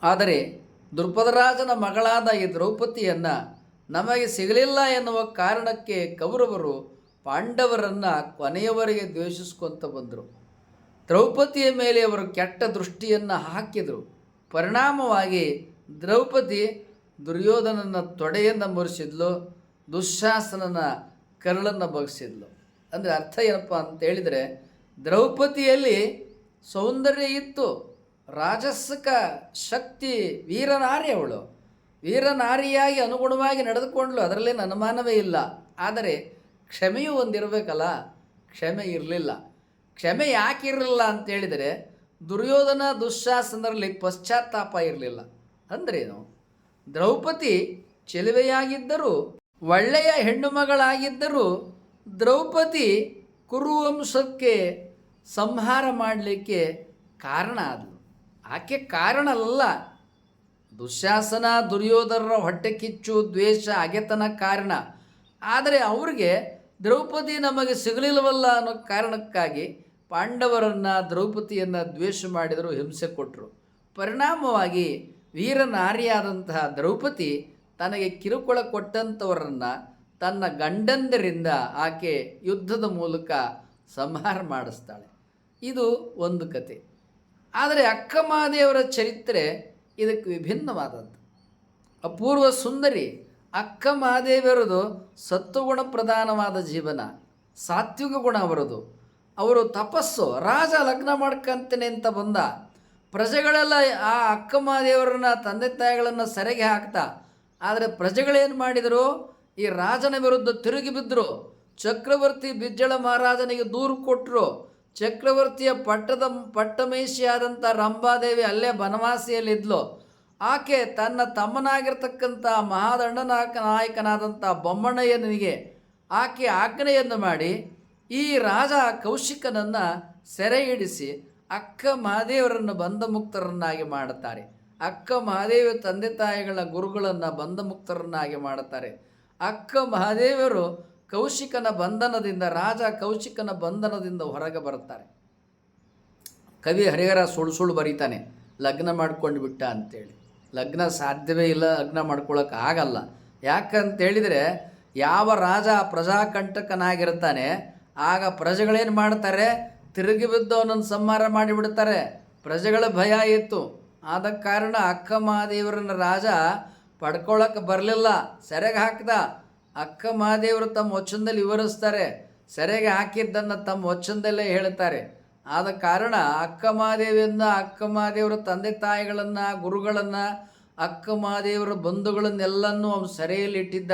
ಆದರೆ ದೃಪದರಾಜನ ಮಗಳಾದ ಈ ದ್ರೌಪದಿಯನ್ನು ನಮಗೆ ಸಿಗಲಿಲ್ಲ ಎನ್ನುವ ಕಾರಣಕ್ಕೆ ಕೌರವರು ಪಾಂಡವರನ್ನು ಕೊನೆಯವರೆಗೆ ದ್ವೇಷಿಸ್ಕೊಂತ ಬಂದರು. ದ್ರೌಪದಿಯ ಮೇಲೆ ಅವರು ಕೆಟ್ಟ ದೃಷ್ಟಿಯನ್ನು ಹಾಕಿದರು. ಪರಿಣಾಮವಾಗಿ ದ್ರೌಪದಿ ದುರ್ಯೋಧನನ ತೊಡೆಯನ್ನು ಮುರಿಸಿದ್ಲು ದುಶ್ಯಾಸನನ ಕರಳನ್ನು ಬಗ್ಸಿದ್ಲು. ಅಂದರೆ ಅರ್ಥ ಏನಪ್ಪ ಅಂತ ಹೇಳಿದರೆ, ದ್ರೌಪದಿಯಲ್ಲಿ ಸೌಂದರ್ಯ ಇತ್ತು. ರಾಜಸ್ಕ ಶಕ್ತಿ ವೀರನಾರಿ ಅವಳು. ವೀರನಾರಿಯಾಗಿ ಅನುಗುಣವಾಗಿ ನಡೆದುಕೊಂಡ್ಲು, ಅದರಲ್ಲೇನು ಅನುಮಾನವೇ ಇಲ್ಲ. ಆದರೆ ಕ್ಷಮೆಯೂ ಒಂದಿರಬೇಕಲ್ಲ? ಕ್ಷಮೆ ಇರಲಿಲ್ಲ. ಕ್ಷಮೆ ಯಾಕೆ ಇರಲಿಲ್ಲ ಅಂತ ಹೇಳಿದರೆ ದುರ್ಯೋಧನ ದುಶ್ಶಾಸನರಲ್ಲಿ ಪಶ್ಚಾತ್ತಾಪ ಇರಲಿಲ್ಲ. ಅಂದ್ರೇನು ದ್ರೌಪದಿ ಚೆಲುವೆಯಾಗಿದ್ದರೂ, ಒಳ್ಳೆಯ ಹೆಣ್ಣು ಮಗಳಾಗಿದ್ದರೂ ದ್ರೌಪದಿ ಕುರುವಂಶಕ್ಕೆ ಸಂಹಾರ ಮಾಡಲಿಕ್ಕೆ ಕಾರಣ ಆದಳು ಆಕೆ ಕಾರಣ ಅಲ್ಲ. ದುಶ್ಯಾಸನ ದುರ್ಯೋಧನರ ಹೊಟ್ಟೆ ಕಿಚ್ಚು, ದ್ವೇಷ, ಅಗೆತನ ಕಾರಣ. ಆದರೆ ಅವ್ರಿಗೆ ದ್ರೌಪದಿ ನಮಗೆ ಸಿಗಲಿಲ್ಲವಲ್ಲ ಅನ್ನೋ ಕಾರಣಕ್ಕಾಗಿ ಪಾಂಡವರನ್ನು, ದ್ರೌಪದಿಯನ್ನು ದ್ವೇಷ ಮಾಡಿದರು, ಹಿಂಸೆ ಕೊಟ್ಟರು ಪರಿಣಾಮವಾಗಿ ವೀರನಾರಿಯಾದಂತಹ ದ್ರೌಪದಿ ತನಗೆ ಕಿರುಕುಳ ಕೊಟ್ಟಂಥವರನ್ನು ತನ್ನ ಗಂಡಂದರಿಂದ ಆಕೆ ಯುದ್ಧದ ಮೂಲಕ ಸಂಹಾರ ಮಾಡಿಸ್ತಾಳೆ. ಇದು ಒಂದು ಕತೆ. ಆದರೆ ಅಕ್ಕಮಹಾದೇವರ ಚರಿತ್ರೆ ಇದಕ್ಕೆ ವಿಭಿನ್ನವಾದದ್ದು. ಅಪೂರ್ವ ಸುಂದರಿ ಅಕ್ಕ ಮಹಾದೇವಿಯರದು ಸತ್ವಗುಣ ಪ್ರಧಾನವಾದ ಜೀವನ, ಸಾತ್ವಿಕ ಗುಣ ಅವರದು. ಅವರು ತಪಸ್ಸು, ರಾಜ ಲಗ್ನ ಮಾಡ್ಕಂತೇನೆ ಅಂತ ಬಂದ. ಪ್ರಜೆಗಳೆಲ್ಲ ಆ ಅಕ್ಕ ಮಹಾದೇವರನ್ನ ತಂದೆ ತಾಯಿಗಳನ್ನು ಸೆರೆಗೆ ಹಾಕ್ತಾ. ಆದರೆ ಪ್ರಜೆಗಳೇನು ಮಾಡಿದರು? ಈ ರಾಜನ ವಿರುದ್ಧ ತಿರುಗಿ ಬಿದ್ದರು ಚಕ್ರವರ್ತಿ ಬಿಜ್ಜಳ ಮಹಾರಾಜನಿಗೆ ದೂರು ಕೊಟ್ಟರು ಚಕ್ರವರ್ತಿಯ ಪಟ್ಟದ ಪಟ್ಟಮೇಶಿಯಾದಂಥ ರಂಭಾದೇವಿ ಅಲ್ಲೇ ಬನವಾಸಿಯಲ್ಲಿದ್ಲು. ಆಕೆ ತನ್ನ ತಮ್ಮನಾಗಿರ್ತಕ್ಕಂಥ ಮಹಾದಂಡನಾಯಕ ನಾಯಕನಾದಂಥ ಬೊಮ್ಮಣ್ಣಯ್ಯನಿಗೆ ಆಕೆ ಆಜ್ಞೆಯನ್ನು ಮಾಡಿ ಈ ರಾಜ ಕೌಶಿಕನನ್ನು ಸೆರೆ ಹಿಡಿಸಿ ಅಕ್ಕ ಮಹಾದೇವರನ್ನು ಬಂಧಮುಕ್ತರನ್ನಾಗಿ ಮಾಡುತ್ತಾರೆ. ಅಕ್ಕ ಮಹಾದೇವ ತಂದೆ ತಾಯಿಗಳ ಗುರುಗಳನ್ನು ಬಂಧಮುಕ್ತರನ್ನಾಗಿ ಮಾಡುತ್ತಾರೆ. ಅಕ್ಕ ಮಹಾದೇವರು ಕೌಶಿಕನ ಬಂಧನದಿಂದ ರಾಜ ಕೌಶಿಕನ ಬಂಧನದಿಂದ ಹೊರಗೆ ಬರುತ್ತಾರೆ. ಕವಿ ಹರಿಹರ ಸುಳ್ಳು ಸುಳ್ಳು ಬರೀತಾನೆ, ಲಗ್ನ ಮಾಡ್ಕೊಂಡು ಬಿಟ್ಟ ಅಂತೇಳಿ. ಲಗ್ನ ಸಾಧ್ಯವೇ ಇಲ್ಲ, ಲಗ್ನ ಮಾಡ್ಕೊಳ್ಳೋಕೆ ಆಗಲ್ಲ. ಯಾಕಂತೇಳಿದರೆ ಯಾವ ರಾಜ ಪ್ರಜಾಕಂಟಕನಾಗಿರ್ತಾನೆ, ಆಗ ಪ್ರಜೆಗಳೇನು ಮಾಡ್ತಾರೆ? ತಿರುಗಿ ಬಿದ್ದು ಅವನನ್ನು ಸಂಹಾರ ಮಾಡಿಬಿಡ್ತಾರೆ ಪ್ರಜೆಗಳ ಭಯ ಇತ್ತು. ಆದ ಕಾರಣ ಅಕ್ಕ ಮಹಾದೇವರನ್ನ ರಾಜ ಪಡ್ಕೊಳ್ಳೋಕೆ ಬರಲಿಲ್ಲ, ಸೆರೆಗೆ ಹಾಕ್ದ. ಅಕ್ಕ ಮಹಾದೇವರು ತಮ್ಮ ವಚನದಲ್ಲಿ ವಿವರಿಸ್ತಾರೆ. ಸೆರೆಗೆ ಹಾಕಿದ್ದನ್ನು ತಮ್ಮ ವಚನದಲ್ಲೇ ಹೇಳ್ತಾರೆ ಆದ ಕಾರಣ ಅಕ್ಕ ಮಹಾದೇವಿಯಿಂದ ಅಕ್ಕ ಮಹಾದೇವರ ತಂದೆ ತಾಯಿಗಳನ್ನು, ಗುರುಗಳನ್ನು, ಅಕ್ಕ ಮಹಾದೇವರ ಬಂಧುಗಳನ್ನೆಲ್ಲನೂ ಅವನು ಸೆರೆಯಲ್ಲಿ ಇಟ್ಟಿದ್ದ.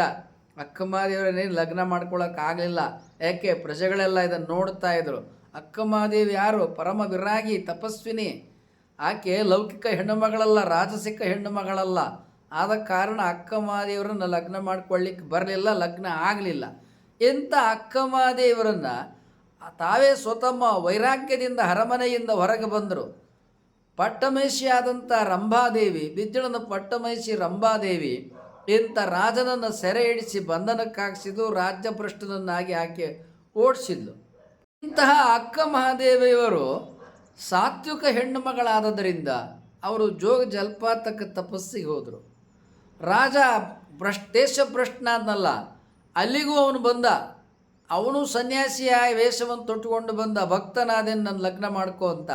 ಅಕ್ಕ ಮಹಾದೇವರನ್ನೇನು ಲಗ್ನ ಮಾಡ್ಕೊಳ್ಳೋಕ್ಕಾಗಲಿಲ್ಲ ಯಾಕೆ? ಪ್ರಜೆಗಳೆಲ್ಲ ಇದನ್ನು ನೋಡ್ತಾ ಇದ್ರು. ಅಕ್ಕ ಮಹಾದೇವಿ ಯಾರು? ಪರಮ ವಿರಾಗಿ, ತಪಸ್ವಿನಿ. ಆಕೆ ಲೌಕಿಕ ಹೆಣ್ಣು ಮಗಳಲ್ಲ ರಾಜಸಿಕ ಹೆಣ್ಣು ಮಗಳಲ್ಲ ಆದ ಕಾರಣ ಅಕ್ಕ ಮಹಾದೇವರನ್ನು ಲಗ್ನ ಮಾಡ್ಕೊಳ್ಳಿಕ್ಕೆ ಬರಲಿಲ್ಲ, ಲಗ್ನ ಆಗಲಿಲ್ಲ. ಇಂಥ ಅಕ್ಕ ಮಹಾದೇವರನ್ನು ತಾವೇ ಸ್ವತಮ್ಮ ವೈರಾಗ್ಯದಿಂದ ಅರಮನೆಯಿಂದ ಹೊರಗೆ ಬಂದರು. ಪಟ್ಟಮಹಿಷಿಯಾದಂಥ ರಂಭಾದೇವಿ, ಬಿದ್ದಳನ ಪಟ್ಟಮಹಿಷಿ ರಂಭಾದೇವಿ ಇಂಥ ರಾಜನನ್ನು ಸೆರೆ ಹಿಡಿಸಿ ಬಂಧನಕ್ಕಾಗಿಸಿದ್ದು ರಾಜ್ಯ ಭ್ರಷ್ಟನನ್ನಾಗಿ ಆಕೆ ಓಡಿಸಿದ್ಲು. ಇಂತಹ ಅಕ್ಕ ಮಹಾದೇವಿಯವರು ಸಾತ್ವಿಕ ಹೆಣ್ಣು ಮಗಳಾದದರಿಂದ ಅವರು ಜೋಗ ಜಲಪಾತಕ್ಕೆ ತಪಸ್ಸಿಗೆ ಹೋದರು. ರಾಜ ಭ್ರಷ್ಟ, ದೇಶ ಭ್ರಷ್ಟನಾದ್ನಲ್ಲ ಅಲ್ಲಿಗೂ ಅವನು ಬಂದ. ಅವನು ಸನ್ಯಾಸಿಯ ವೇಷವನ್ನು ತೊಟ್ಟುಕೊಂಡು ಬಂದ. ಭಕ್ತನಾದೇನು ನನ್ನ ಲಗ್ನ ಮಾಡ್ಕೋ ಅಂತ.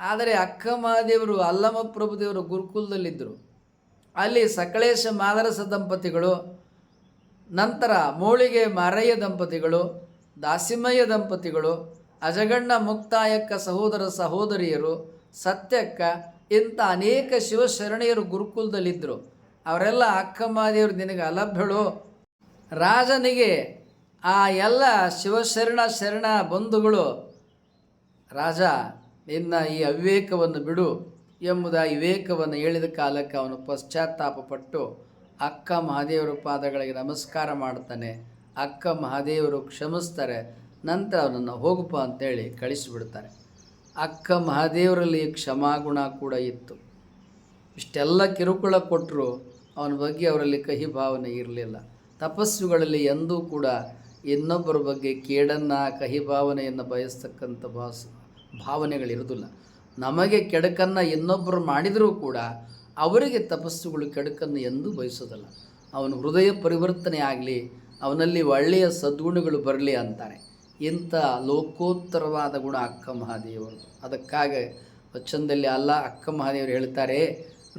ಆದರೆ ಅಕ್ಕ ಮಹಾದೇವರು ಅಲ್ಲಮ ಪ್ರಭುದೇವರು ಗುರುಕುಲದಲ್ಲಿದ್ದರು. ಅಲ್ಲಿ ಸಕಲೇಶ ಮಾದರಸ ದಂಪತಿಗಳು, ನಂತರ ಮೋಳಿಗೆ ಮಾರಯ್ಯ ದಂಪತಿಗಳು, ದಾಸಿಮಯ್ಯ ದಂಪತಿಗಳು, ಅಜಗಣ್ಣ ಮುಕ್ತಾಯಕ್ಕ ಸಹೋದರ ಸಹೋದರಿಯರು, ಸತ್ಯಕ್ಕ ಇಂಥ ಅನೇಕ ಶಿವಶರಣೆಯರು ಗುರುಕುಲದಲ್ಲಿದ್ದರು. ಅವರೆಲ್ಲ ಅಕ್ಕ ಮಹಾದೇವರು ನಿನಗೆ ಅಲಭ್ಯಳು. ರಾಜನಿಗೆ ಆ ಎಲ್ಲ ಶಿವಶರಣ ಶರಣ ಬಂಧುಗಳು, ರಾಜ, ನಿನ್ನ ಈ ಅವಿವೇಕವನ್ನು ಬಿಡು ಎಂಬುದಾಗಿ ವಿವೇಕವನ್ನು ಹೇಳಿದ ಕಾಲಕ್ಕೆ ಅವನು ಪಶ್ಚಾತ್ತಾಪ ಪಟ್ಟು ಅಕ್ಕ ಮಹಾದೇವರ ಪಾದಗಳಿಗೆ ನಮಸ್ಕಾರ ಮಾಡ್ತಾನೆ ಅಕ್ಕ ಮಹಾದೇವರು ಕ್ಷಮಿಸ್ತಾರೆ, ನಂತರ ಅವನನ್ನು ಹೋಗಪ್ಪ ಅಂತೇಳಿ ಕಳಿಸಿಬಿಡ್ತಾರೆ ಅಕ್ಕ ಮಹಾದೇವರಲ್ಲಿ ಕ್ಷಮಾಗುಣ ಕೂಡ ಇತ್ತು. ಇಷ್ಟೆಲ್ಲ ಕಿರುಕುಳ ಕೊಟ್ಟರು ಅವನ ಬಗ್ಗೆ ಅವರಲ್ಲಿ ಕಹಿ ಭಾವನೆ ಇರಲಿಲ್ಲ. ತಪಸ್ವಿಗಳಲ್ಲಿ ಎಂದೂ ಕೂಡ ಇನ್ನೊಬ್ಬರ ಬಗ್ಗೆ ಕೇಡನ್ನು, ಕಹಿ ಭಾವನೆಯನ್ನು ಬಯಸ್ತಕ್ಕಂಥ ಭಾಸ್, ಭಾವನೆಗಳಿರೋದಿಲ್ಲ. ನಮಗೆ ಕೆಡಕನ್ನು ಇನ್ನೊಬ್ಬರು ಮಾಡಿದರೂ ಕೂಡ ಅವರಿಗೆ ತಪಸ್ಸುಗಳು ಕೆಡಕನ್ನು ಎಂದೂ ಬಯಸೋದಲ್ಲ. ಅವನ ಹೃದಯ ಪರಿವರ್ತನೆ ಆಗಲಿ, ಅವನಲ್ಲಿ ಒಳ್ಳೆಯ ಸದ್ಗುಣಗಳು ಬರಲಿ ಅಂತಾರೆ. ಇಂಥ ಲೋಕೋತ್ತರವಾದ ಗುಣ ಅಕ್ಕ ಮಹಾದೇವರು. ಅದಕ್ಕಾಗಿ ವಚನದಲ್ಲಿ ಅಲ್ಲ, ಅಕ್ಕ ಮಹಾದೇವರು ಹೇಳ್ತಾರೆ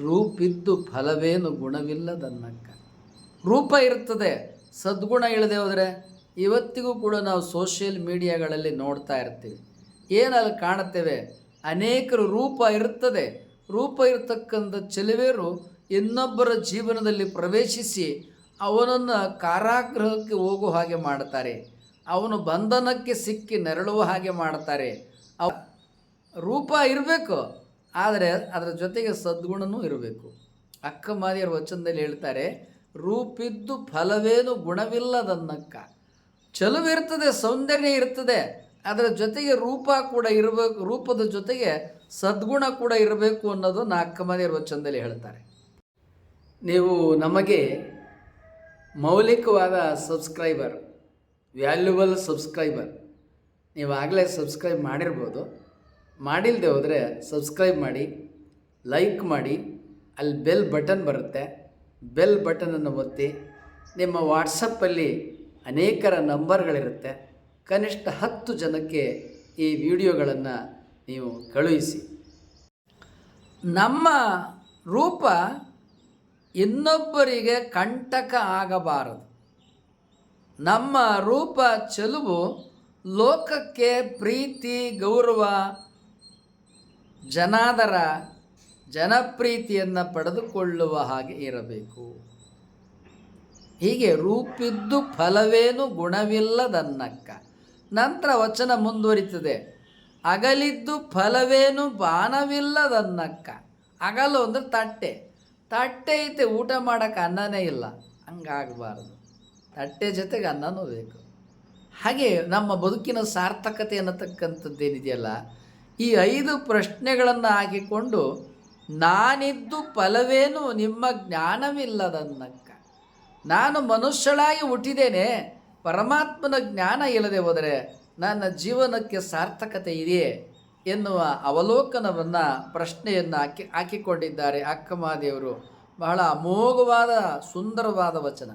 ರೂಪಿದ್ದು ಫಲವೇನು ಗುಣವಿಲ್ಲದನ್ನಕ್ಕ. ರೂಪ ಇರ್ತದೆ, ಸದ್ಗುಣ ಇಲ್ಲದೆ ಹೋದರೆ ಇವತ್ತಿಗೂ ಕೂಡ ನಾವು ಸೋಷಿಯಲ್ ಮೀಡಿಯಾಗಳಲ್ಲಿ ನೋಡ್ತಾ ಇರ್ತೀವಿ. ಏನಲ್ಲಿ ಕಾಣುತ್ತೇವೆ? ಅನೇಕರು ರೂಪ ಇರ್ತದೆ. ರೂಪ ಇರತಕ್ಕಂಥ ಚೆಲುವೇರು ಇನ್ನೊಬ್ಬರ ಜೀವನದಲ್ಲಿ ಪ್ರವೇಶಿಸಿ ಅವನನ್ನು ಕಾರಾಗೃಹಕ್ಕೆ ಹೋಗುವ ಹಾಗೆ ಮಾಡ್ತಾರೆ. ಅವನು ಬಂಧನಕ್ಕೆ ಸಿಕ್ಕಿ ನೆರಳುವ ಹಾಗೆ ಮಾಡ್ತಾರೆ. ಅವ ರೂಪ ಇರಬೇಕು. ಆದರೆ ಅದರ ಜೊತೆಗೆ ಸದ್ಗುಣನೂ ಇರಬೇಕು. ಅಕ್ಕ ಮಾದಿಯರ ವಚನದಲ್ಲಿ ಹೇಳ್ತಾರೆ, ರೂಪಿದ್ದು ಫಲವೇನು ಗುಣವಿಲ್ಲದನ್ನಕ್ಕ. ಚಲುವಿರ್ತದೆ ಸೌಂದರ್ಯ ಇರ್ತದೆ, ಅದರ ಜೊತೆಗೆ ರೂಪ ಕೂಡ ಇರಬೇಕು ರೂಪದ ಜೊತೆಗೆ ಸದ್ಗುಣ ಕೂಡ ಇರಬೇಕು ಅನ್ನೋದು ನಾ ಅಕ್ಕ ಮಾದಿಯರ ವಚನದಲ್ಲಿ ಹೇಳ್ತಾರೆ. ನೀವು ನಮಗೆ ಮೌಲಿಕವಾದ ಸಬ್ಸ್ಕ್ರೈಬರ್, ವ್ಯಾಲ್ಯುಬಲ್ ಸಬ್ಸ್ಕ್ರೈಬರ್ ನೀವು ಆಗಲೇ ಸಬ್ಸ್ಕ್ರೈಬ್ ಮಾಡಿರ್ಬೋದು. ಮಾಡಿಲ್ಲದೆ ಹೋದರೆ ಸಬ್ಸ್ಕ್ರೈಬ್ ಮಾಡಿ ಲೈಕ್ ಮಾಡಿ, ಅಲ್ಲಿ ಬೆಲ್ ಬಟನ್ ಬರುತ್ತೆ. ಬೆಲ್ ಬಟನನ್ನು ಒತ್ತಿ, ನಿಮ್ಮ ವಾಟ್ಸಪ್ಪಲ್ಲಿ ಅನೇಕರ ನಂಬರ್ಗಳಿರುತ್ತೆ ಕನಿಷ್ಠ ಹತ್ತು ಜನಕ್ಕೆ ಈ ವಿಡಿಯೋಗಳನ್ನು ನೀವು ಕಳುಹಿಸಿ. ನಮ್ಮ ರೂಪ ಇನ್ನೊಬ್ಬರಿಗೆ ಕಂಟಕ ಆಗಬಾರದು. ನಮ್ಮ ರೂಪ ಚೆಲುವು, ಲೋಕಕ್ಕೆ ಪ್ರೀತಿ, ಗೌರವ ಜನಾದರ ಜನಪ್ರೀತಿಯನ್ನು ಪಡೆದುಕೊಳ್ಳುವ ಹಾಗೆ ಇರಬೇಕು. ಹೀಗೆ ರೂಪಿದ್ದು ಫಲವೇನು ಗುಣವಿಲ್ಲದನ್ನಕ್ಕ. ನಂತರ ವಚನ ಮುಂದುವರಿತದೆ. ಅಗಲಿದ್ದು ಫಲವೇನು ಬಾನವಿಲ್ಲದನ್ನಕ್ಕ. ಅಗಲು ಅಂದರೆ ತಟ್ಟೆ. ತಟ್ಟೆ ಐತೆ ಊಟ ಮಾಡೋಕ್ಕೆ ಅನ್ನನೇ ಇಲ್ಲ. ಹಂಗಾಗಬಾರ್ದು. ತಟ್ಟೆ ಜೊತೆಗೆ ಅನ್ನನೂ ಬೇಕು. ಹಾಗೆ ನಮ್ಮ ಬದುಕಿನ ಸಾರ್ಥಕತೆ ಅನ್ನತಕ್ಕಂಥದ್ದೇನಿದೆಯಲ್ಲ ಈ ಐದು ಪ್ರಶ್ನೆಗಳನ್ನು ಹಾಕಿಕೊಂಡು ನಾನಿದ್ದು ಫಲವೇನು ನಿಮ್ಮ ಜ್ಞಾನವಿಲ್ಲದನ್ನಕ್ಕ. ನಾನು ಮನುಷ್ಯಳಾಗಿ ಹುಟ್ಟಿದ್ದೇನೆ, ಪರಮಾತ್ಮನ ಜ್ಞಾನ ಇಲ್ಲದೆ ಹೋದರೆ ನನ್ನ ಜೀವನಕ್ಕೆ ಸಾರ್ಥಕತೆ ಇದೆಯೇ ಎನ್ನುವ ಅವಲೋಕನವನ್ನು ಪ್ರಶ್ನೆಯನ್ನು ಹಾಕಿ, ಹಾಕಿಕೊಂಡಿದ್ದಾರೆ ಅಕ್ಕಮಹಾದೇವರು ಬಹಳ ಅಮೋಘವಾದ, ಸುಂದರವಾದ ವಚನ.